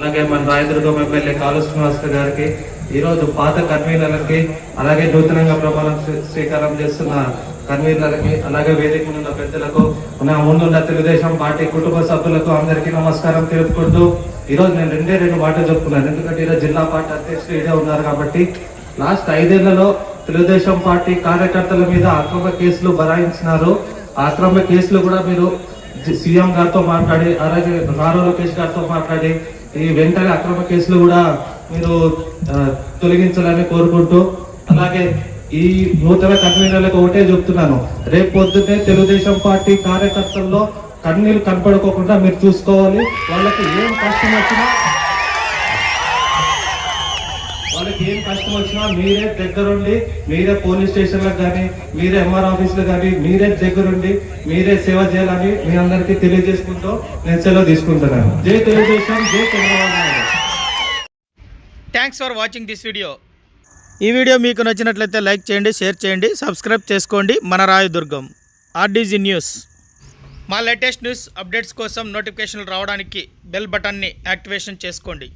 అలాగే మన రాయదుర్గం ఎమ్మెల్యే కాలు శ్రీనివాస్ గారికి ఈరోజు పాత కన్వీనర్లకి అలాగే నూతనంగా ప్రమాణం స్వీకారం చేస్తున్న కన్వీనర్లకి అలాగే వేదిక ఉన్న పెద్దలకు నా ముందున్న తెలుగుదేశం పార్టీ కుటుంబ సభ్యులకు అందరికీ నమస్కారం తెలుపుకుంటూ ఈరోజు నేను రెండే రెండు మాటలు చెప్పుకున్నాను. ఎందుకంటే ఈరోజు జిల్లా పార్టీ అధ్యక్షులు ఇదే ఉన్నారు కాబట్టి లాస్ట్ ఐదేళ్ళలో తెలుగుదేశం పార్టీ కార్యకర్తల మీద అక్రమ కేసులు బరాయించినారు. ఆ అక్రమ కేసులు కూడా మీరు సీఎం గారితో మాట్లాడి అలాగే నారా లోకేష్ గారితో మాట్లాడి ఈ వెంటనే అక్రమ కేసులు కూడా మీరు తొలగించాలని కోరుకుంటూ అలాగే ఈ నూతన కన్వీనర్లకు ఒకటే చెప్తున్నాను. రేపు పొద్దున్నే తెలుగుదేశం పార్టీ కార్యకర్తల్లో కన్నీళ్ళు కనపడుకోకుండా మీరు చూసుకోవాలి. వాళ్ళకి ఏం కష్టం వచ్చినా ఏం కష్టం వచ్చినా మీరే దగ్గరుండి మీరే పోలీస్ స్టేషన్లకు కానీ మీరే ఎంఆర్ ఆఫీసులు కానీ మీరే దగ్గరుండి మీరే సేవ చేయాలని మీ అందరికీ తెలియజేసుకుంటూ నేను సెలవు తీసుకుంటున్నాను. జై తెలుగుదేశం జై Chandrababu Naidu. Thanks for watching this video ఈ వీడియో మీకు నచ్చినట్లయితే లైక్ చేయండి షేర్ చేయండి సబ్స్క్రైబ్ చేసుకోండి. మన రాయదుర్గం ఆర్డీజీ న్యూస్. మా లేటెస్ట్ న్యూస్ అప్డేట్స్ కోసం నోటిఫికేషన్లు రావడానికి బెల్ బటన్ని యాక్టివేషన్ చేసుకోండి.